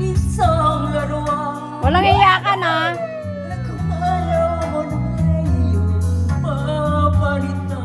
Isang laruan Walang iyakan ah. na kamalaman ngayon papalitan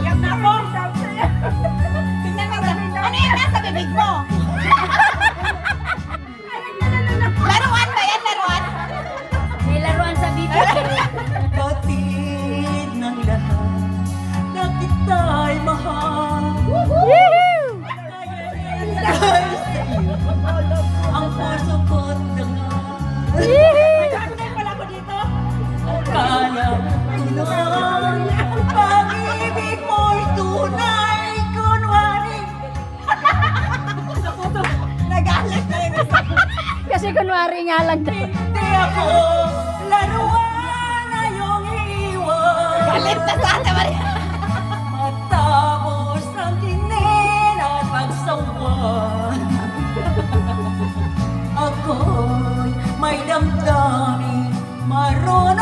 Iyak na ako! Tingnan mo, ano nasa bibig mo? Kasi kunwari nga lang daw. Hindi ako laruan na iyong iiwan. Galit na sa Maria. Matapos ng kinin at pagsawan. Ako'y may damdamin marunong.